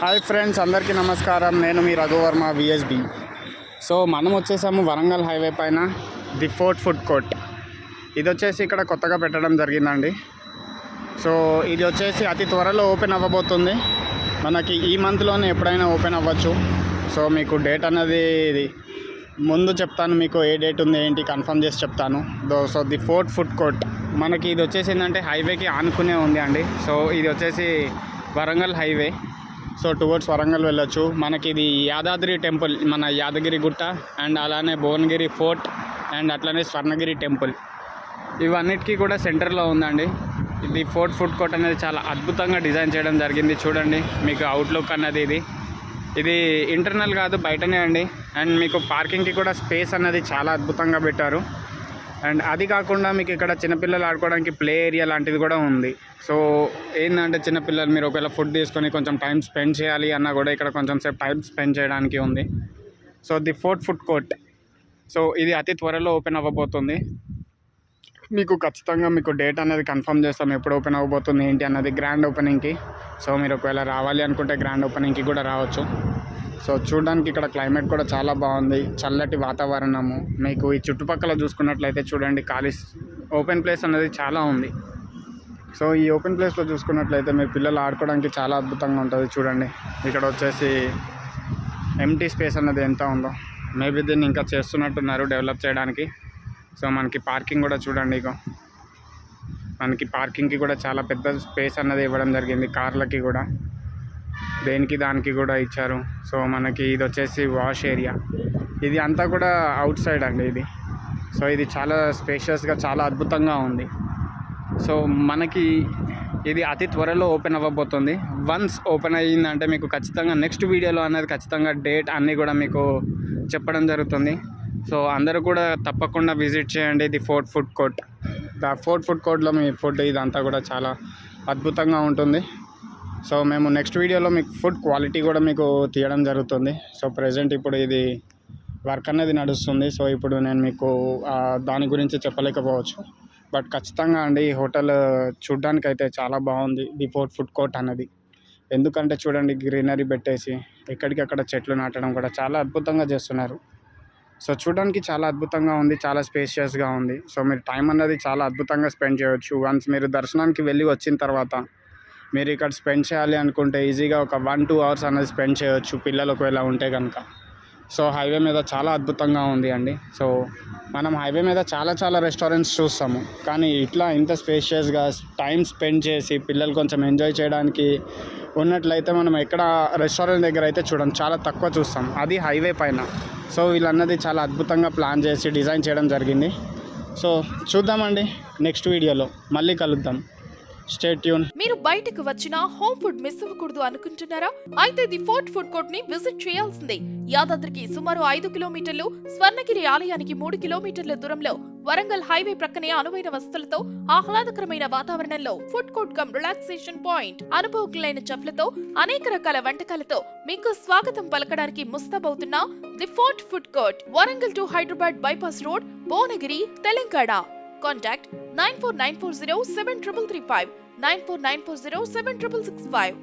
Hi friends అందరికీ నమస్కారం. నేను మీ రఘువర్మ విఎస్బి సో మనం వచ్చేసాము వరంగల్ హైవే పైన ది ఫోర్ట్ ఫుడ్ కోర్ట్. ఇది వచ్చేసి ఇక్కడ కొత్తగా పెట్టడం జరిగిందండి. సో ఇది వచ్చేసి అతి త్వరలో ఓపెన్ అవ్వబోతుంది. మనకి ఈ మంత్లోనే ఎప్పుడైనా ఓపెన్ అవ్వచ్చు. సో మీకు డేట్ అనేది ఇది. ముందు చెప్తాను మీకు ఏ డేట్ ఉంది ఏంటి కన్ఫర్మ్ చేసి చెప్తాను. Though so the fort food court. మనకి ఇది వచ్చేసి ఏంటంటే హైవేకి ఆనుకునే ఉంది అండి. సో ఇది వచ్చేసి Warangal highway. So towards Warangal వెళ్ళొచ్చు. మనకి ఇది యాదాద్రి టెంపుల్ మన యాదగిరి గుట్ట అండ్ అలానే భువనగిరి ఫోర్ట్ అండ్ అట్లనే స్వర్ణగిరి టెంపుల్. ఇవన్నిటికీ కూడా సెంటర్లో ఉందండి. ఇది ఫోర్ట్ ఫుడ్ కోర్ట్ అనేది చాలా అద్భుతంగా డిజైన్ చేయడం జరిగింది. చూడండి మీకు అవుట్లుక్ అన్నది ఇది. ఇది ఇంటర్నల్ కాదు బయటనే అండి. అండ్ మీకు పార్కింగ్కి కూడా స్పేస్ అన్నది చాలా అద్భుతంగా పెట్టారు. అండ్ అది కాకుండా మీకు ఇక్కడ చిన్నపిల్లలు ఆడుకోవడానికి ప్లే ఏరియా లాంటిది కూడా ఉంది. సో ఏంటంటే చిన్నపిల్లలు మీరు ఒకవేళ ఫుడ్ తీసుకొని కొంచెం టైం స్పెండ్ చేయాలి అన్నా కూడా ఇక్కడ కొంచెం సేపు టైం స్పెండ్ చేయడానికి ఉంది. So the fort food court. So ఇది అతి త్వరలో ఓపెన్ అవ్వబోతుంది. మీకు ఖచ్చితంగా మీకు డేట్ అనేది కన్ఫర్మ్ చేస్తాం ఎప్పుడు ఓపెన్ అవ్వబోతుంది ఏంటి అన్నది గ్రాండ్ ఓపెనింగ్కి. సో మీరు ఒకవేళ రావాలి అనుకుంటే గ్రాండ్ ఓపెనింగ్కి కూడా రావచ్చు. సో చూడడానికి ఇక్కడ క్లైమేట్ కూడా చాలా బాగుంది. చల్లటి వాతావరణము. మీకు ఈ చుట్టుపక్కల చూసుకున్నట్లయితే చూడండి ఖాళీ ఓపెన్ ప్లేస్ అనేది చాలా ఉంది. సో ఈ ఓపెన్ ప్లేస్లో చూసుకున్నట్లయితే మీ పిల్లలు ఆడుకోవడానికి చాలా అద్భుతంగా ఉంటుంది చూడండి. ఇక్కడ వచ్చేసి ఎంటీ స్పేస్ అన్నది ఎంత ఉందో. మేబీ దీన్ని ఇంకా చేస్తున్నట్టున్నారు డెవలప్ చేయడానికి. సో మనకి పార్కింగ్ కూడా చూడండి ఇక మనకి పార్కింగ్కి కూడా చాలా పెద్ద స్పేస్ అన్నది ఇవ్వడం జరిగింది కార్లకి కూడా. దేనికి దానికి కూడా ఇచ్చారు. సో మనకి ఇది వచ్చేసి వాష్ ఏరియా. ఇది అంతా కూడా అవుట్ సైడ్ అండి ఇది. సో ఇది చాలా స్పేషియస్గా చాలా అద్భుతంగా ఉంది. సో మనకి ఇది అతి త్వరలో ఓపెన్ అవ్వబోతుంది. వన్స్ ఓపెన్ అయ్యిందంటే మీకు ఖచ్చితంగా నెక్స్ట్ వీడియోలో అనేది ఖచ్చితంగా డేట్ అన్నీ కూడా మీకు చెప్పడం జరుగుతుంది. సో అందరూ కూడా తప్పకుండా విజిట్ చేయండి. ఇది fort food court the fort food కోర్ట్లో మీ ఫుడ్ ఇదంతా కూడా చాలా అద్భుతంగా ఉంటుంది. సో మేము నెక్స్ట్ వీడియోలో మీకు ఫుడ్ క్వాలిటీ కూడా మీకు తీయడం జరుగుతుంది. సో ప్రజెంట్ ఇప్పుడు ఇది వర్క్ అనేది నడుస్తుంది. సో ఇప్పుడు నేను మీకు దాని గురించి చెప్పలేకపోవచ్చు. బట్ ఖచ్చితంగా అండి ఈ హోటల్ చూడ్డానికి అయితే చాలా బాగుంది. బిఫోర్ ఫుడ్ కోర్ట్ అన్నది ఎందుకంటే చూడండి గ్రీనరీ పెట్టేసి ఎక్కడికక్కడ చెట్లు నాటడం కూడా చాలా అద్భుతంగా చేస్తున్నారు. సో చూడడానికి చాలా అద్భుతంగా ఉంది చాలా స్పేషియస్గా ఉంది. సో మీరు టైం అన్నది చాలా అద్భుతంగా స్పెండ్ చేయవచ్చు వన్స్ మీరు దర్శనానికి వెళ్ళి వచ్చిన తర్వాత మీరు ఇక్కడ స్పెండ్ చేయాలి అనుకుంటే ఈజీగా ఒక వన్ టూ అవర్స్ అనేది స్పెండ్ చేయొచ్చు పిల్లలు ఒకవేళ ఉంటే కనుక సో హైవే మీద చాలా అద్భుతంగా ఉంది అండి. సో మనం హైవే మీద చాలా చాలా రెస్టారెంట్స్ చూస్తాము. కానీ ఇట్లా ఇంత స్పేషియస్గా టైం స్పెండ్ చేసి పిల్లలు కొంచెం ఎంజాయ్ చేయడానికి ఉన్నట్లయితే మనం ఎక్కడ రెస్టారెంట్ దగ్గర అయితే చూడం చాలా తక్కువ చూస్తాం. అది హైవే పైన. సో వీళ్ళన్నది చాలా అద్భుతంగా ప్లాన్ చేసి డిజైన్ చేయడం జరిగింది. సో చూద్దామండి నెక్స్ట్ వీడియోలో మళ్ళీ కలుద్దాం. స్టే మీరు బయటకు వచ్చిన హోమ్ ఫుడ్ మిస్ అవ్వకూడదు అనుకుంటున్నారా? అయితే ది ఫోర్ట్ ఫుడ్ కోర్ట్ని విజిట్ చేయాల్సిందే. యాదాద్రికి సుమారు ఐదు కిలోమీటర్లు స్వర్ణగిరి ఆలయానికి మూడు కిలోమీటర్ల దూరంలో వరంగల్ హైవే ప్రక్కనే అనువైన వసతులతో ఆహ్లాదకరమైన వాతావరణంలో food court cum relaxation point అనుభవకులైన చెఫ్లతో అనేక రకాల వంటకాలతో మీకు స్వాగతం పలకడానికి ముస్తాబవుతున్న the fort food court Warangal to Hyderabad bypass road Bhuvanagiri Telangana. Contact 94940 7335 94940 7665.